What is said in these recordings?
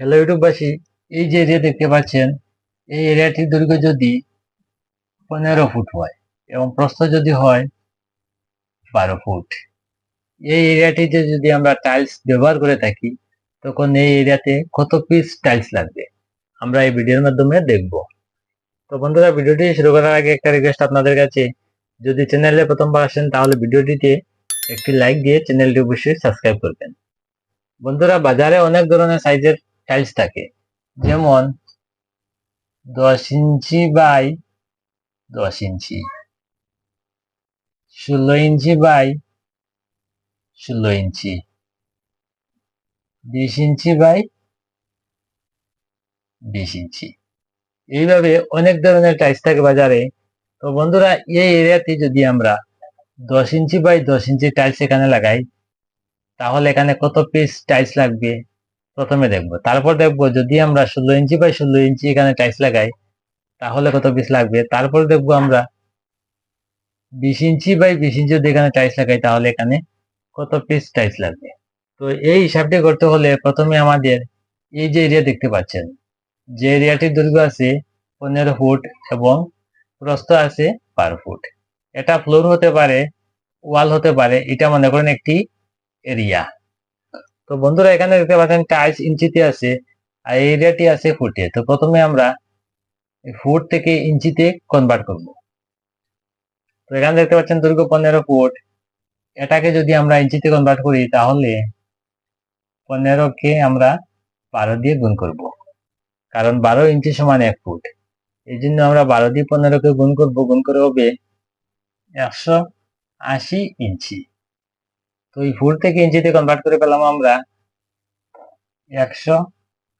Hello ইউটিউববাসী এই যে area দেখতে পাচ্ছেন, এই এরিয়াটির দৈর্ঘ্য যদি পনেরো ফুট হয় এবং প্রস্থ যদি হয় বারো ফুট। এই এরিয়াটিতে যদি আমরা টাইলস ব্যবহার করে থাকি, তখন এই এরিয়াতে কত পিস টাইলস লাগবে? আমরা এই ভিডিওর মাধ্যমে দেখব। তো বন্ধুরা, ভিডিওটি শুরু করার আগে একটা রিকোয়েস্ট আপনাদের কাছে, যদি চ্যানেলে প্রথমবার আসেন, তাহলে ভিডিওটিতে একটি লাইক দিয়ে চ্যানেলটি অবশ্যই সাবস্ক্রাইব করবেন। বন্ধুরা, বাজারে অনেক ধরনের সাইজের টাইলস থাকে। যেমন, দশ ইঞ্চি বাই দশ ইঞ্চি, ষোলো ইঞ্চি বাই ষোলো ইঞ্চি, বিশ ইঞ্চি বাই বিশ ইঞ্চি। এইভাবে অনেক ধরনের টাইলস থাকে বাজারে। তো বন্ধুরা, এই এরিয়াতে যদি আমরা দশ ইঞ্চি বাই দশ ইঞ্চি টাইলস এখানে লাগাই, তাহলে এখানে কত পিস টাইলস লাগবে? প্রথমে দেখব। তারপর দেখব যদি আমরা ষোলো ইঞ্চি বাই ষোলো ইঞ্চি এখানে টাইলস লাগাই, তাহলে কত পিস লাগবে? তারপর দেখব আমরা বিশ ইঞ্চি বাই বিশ ইঞ্চি যদি এখানে টাইলস লাগাই, তাহলে এখানে কত পিস টাইলস লাগবে? তো এই হিসাবটি করতে হলে প্রথমে আমাদের এই যে এরিয়া দেখতে পাচ্ছেন, যে এরিয়াটির দৈর্ঘ্য আছে পনেরো ফুট এবং প্রস্থ আছে বারো ফুট। এটা ফ্লোর হতে পারে ওয়াল হতে পারে, এটা মনে করেন একটি এরিয়া তো বন্ধুরা, এখানে দেখতে পাচ্ছেন টাইলস ইঞ্চিতে আছে, আর এরিয়াটি আছে ফুটে। তো প্রথমে আমরা ফুট থেকে ইঞ্চিতে কনভার্ট করব। তো এখানে দেখতে পাচ্ছেন দৈর্ঘ্য পনেরো ফুট। এটাকে যদি আমরা ইঞ্চিতে কনভার্ট করি, তাহলে পনেরো কে আমরা বারো দিয়ে গুণ করব। কারণ বারো ইঞ্চি সমান এক ফুট। এই জন্য আমরা বারো দিয়ে পনেরোকে গুণ করব। গুণ করে হবে একশো আশি ইঞ্চি। তো এই ফুট থেকে ইঞ্চিতে কনভার্ট করে পেলাম আমরা একশো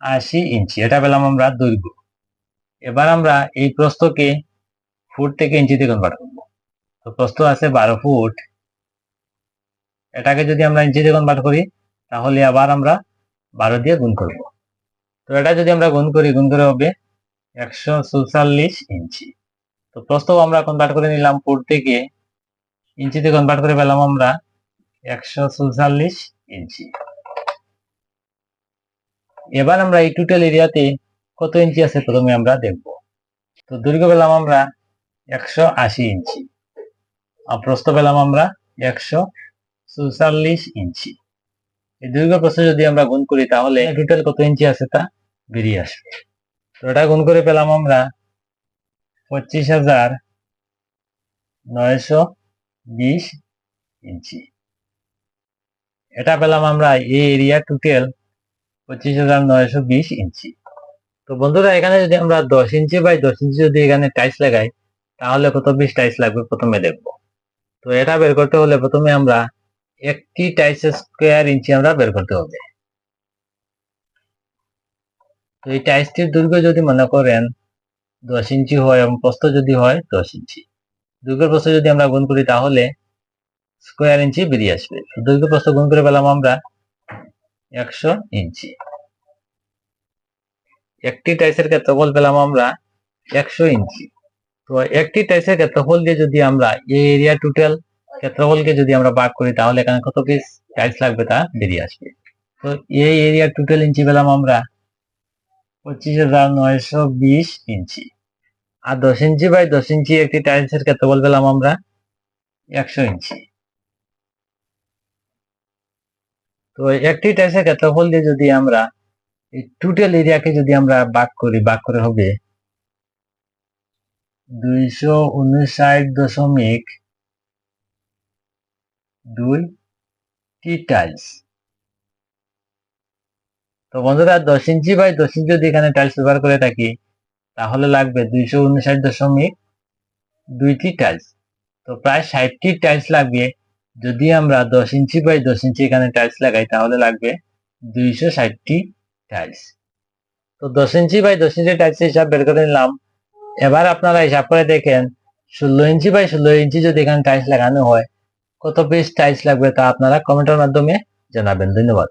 আশি ইঞ্চি। এটা পেলাম আমরা দৈর্ঘ্য এবার আমরা এই প্রস্থকে ফুট থেকে ইঞ্চিতে কনভার্ট করব। তো প্রস্থ আছে বারো ফুট। এটাকে যদি আমরা ইঞ্চিতে কনভার্ট করি, তাহলে আবার আমরা বারো দিয়ে গুণ করব। তো এটা যদি আমরা গুণ করি, গুণ করে হবে একশো চৌচল্লিশ ইঞ্চি। তো প্রস্থ আমরা কনভার্ট করে নিলাম ফুট থেকে। ইঞ্চিতে কনভার্ট করে পেলাম আমরা একশো চৌচল্লিশ ইঞ্চি। এবার আমরা এই টোটাল এরিয়াতে কত ইঞ্চি আছে প্রথমে আমরা দেখব। তো দৈর্ঘ্য পেলাম আমরা একশো আশি ইঞ্চি। আর প্রস্থ পেলাম আমরা একশো চৌচল্লিশ ইঞ্চি। এই দৈর্ঘ্য প্রস্থ যদি আমরা গুণ করি তাহলে টোটাল কত ইঞ্চি আছে তা বেরিয়ে আসবে। তো এটা গুণ করে পেলাম আমরা পঁচিশ হাজার নয়শো বিশ ইঞ্চি। এটা পেলাম আমরা এই এরিয়া টোটাল পঁচিশ হাজার নয়শো বিশ ইঞ্চি। তো বন্ধুরা, এখানে যদি আমরা দশ ইঞ্চি বাই দশ ইঞ্চি যদি এখানে টাইলস লাগাই, তাহলে কত পিস টাইলস লাগবে প্রথমে দেখব। তো এটা বের করতে হলে প্রথমে আমরা একটি টাইলস স্কোয়ার ইঞ্চি আমরা বের করতে হবে। তো এই টাইলসটির দৈর্ঘ্য যদি মনে করেন দশ ইঞ্চি হয় এবং প্রস্থ যদি হয় দশ ইঞ্চি। দৈর্ঘ্য প্রস্থ যদি আমরা গুণ করি তাহলে স্কোয়ার ইঞ্চি বেরিয়ে আসবে। দৈর্ঘ্য প্রস্থ গুণ করে পেলাম আমরা একশো ইঞ্চি। একটি টাইসের ক্ষেত্রফল পেলাম আমরা একশো ইঞ্চি। তো একটি টাইসের ক্ষেত্রফল দিয়ে যদি আমরা এই এরিয়া টোটাল ক্ষেত্রফলকে যদি আমরা ভাগ করি, তাহলে এখানে কত পিস টাইলস লাগবে তা বেরিয়ে আসবে। তো এই এরিয়া টোটাল ইঞ্চি পেলাম আমরা পঁচিশ হাজার নয়শো বিশ ইঞ্চি। আর দশ ইঞ্চি বাই দশ ইঞ্চি একটি টাইলসের ক্ষেত্রফল পেলাম আমরা একশো ইঞ্চি। তো একটি টাইলসের ক্ষেত্রফল দিয়ে যদি আমরা এই টোটাল এরিয়াকে যদি আমরা ভাগ করি, ভাগ করে হবে দুইশো উনষাট দশমিক দুই টি টাইলস তো বন্ধুরা, দশ ইঞ্চি বাই দশ ইঞ্চি যদি এখানে টাইলস ব্যবহার করে থাকি, তাহলে লাগবে দুইশো উনষাট দশমিক দুইটি টাইলস তো প্রায় ষাটটি টাইলস লাগবে। যদি আমরা দশ ইঞ্চি বাই দশ ইঞ্চি এখানে টাইলস লাগাই, তাহলে লাগবে দুইশো ষাটটি টাইলস তো দশ ইঞ্চি বাই দশ ইঞ্চি টাইলস হিসাব বের করে নিলাম। এবার আপনারা হিসাব করে দেখেন, ষোলো ইঞ্চি বাই ষোলো ইঞ্চি যদি এখানে টাইলস লাগানো হয়, কত পিস টাইলস লাগবে তা আপনারা কমেন্টের মাধ্যমে জানাবেন। ধন্যবাদ।